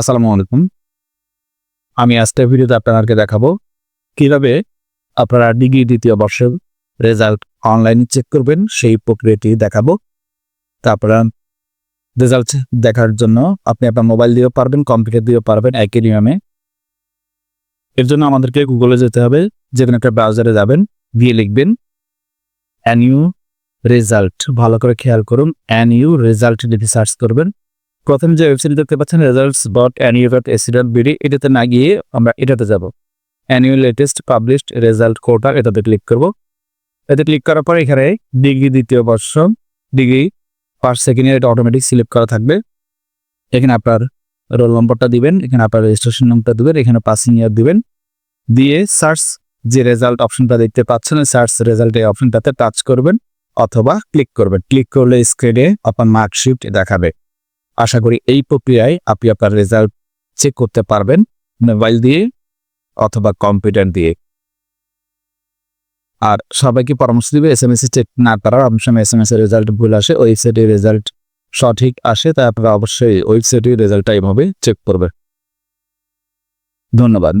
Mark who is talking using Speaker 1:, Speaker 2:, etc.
Speaker 1: আসসালামু আলাইকুম। আমি আজকের ভিডিওতে আপনাদেরকে দেখাবো কীভাবে আপনারা ডিগ্রি দ্বিতীয় বর্ষের রেজাল্ট অনলাইনে চেক করবেন, সেই প্রক্রিয়াটি দেখাবো। তারপরে রেজাল্ট দেখার জন্য আপনি আপনার মোবাইল দিয়েও পারবেন, কম্পিউটার দিয়েও পারবেন, একই নিয়মে। এর জন্য আমাদেরকে গুগলে যেতে হবে যে কোনো একটা ব্রাউজারে যাবেন, গিয়ে লিখবেন অ্যানিউ রেজাল্ট ভালো করে খেয়াল করুন অ্যানিউ রেজাল্ট লিখে সার্চ করবেন প্রথম যে ওয়েবসাইট দেখতে পাচ্ছেন রেজাল্টস ডট অ্যানিউ ডট এসি ডট বিডি এটাতে না গিয়ে আমরা এটাতে যাব। অ্যানুয়াল লেটেস্ট পাবলিশড রেজাল্ট কোর্টার এটাতে ক্লিক করব। এতে ক্লিক করার পর এখানে ডিগ্রি দ্বিতীয় বর্ষ ডিগ্রি ফার্স্ট সেকেন্ড ইয়ার এটা অটোমেটিক সিলেক্ট করা থাকবে। এখানে আপনার রোল নম্বরটা দিবেন, এখানে আপনার রেজিস্ট্রেশন নম্বরটা দিবেন, এখানে পাসিং ইয়ার দিবেন। দিয়ে সার্চ যে রেজাল্ট অপশনটা দেখতে পাচ্ছেন সার্চ রেজাল্ট এই অপশনটাতে টাচ করবেন অথবা ক্লিক করবেন। ক্লিক করলে স্ক্রিনে আপনার মার্কশিট দেখাবে। আশা করি এই প্রক্রিয়ায় আপনি আপনার রেজাল্ট চেক করতে পারবেন মোবাইল দিয়ে অথবা কম্পিউটার দিয়ে। আর সবাইকে পরামর্শ দিবে এস এম এস চেক না করার অনেক সময় এস এম এস এর রেজাল্ট ভুল আসে ওয়েবসাইটের রেজাল্ট সঠিক আসে, তাই আপনারা অবশ্যই ওয়েবসাইটের রেজাল্টটা এইভাবে চেক করবে ধন্যবাদ।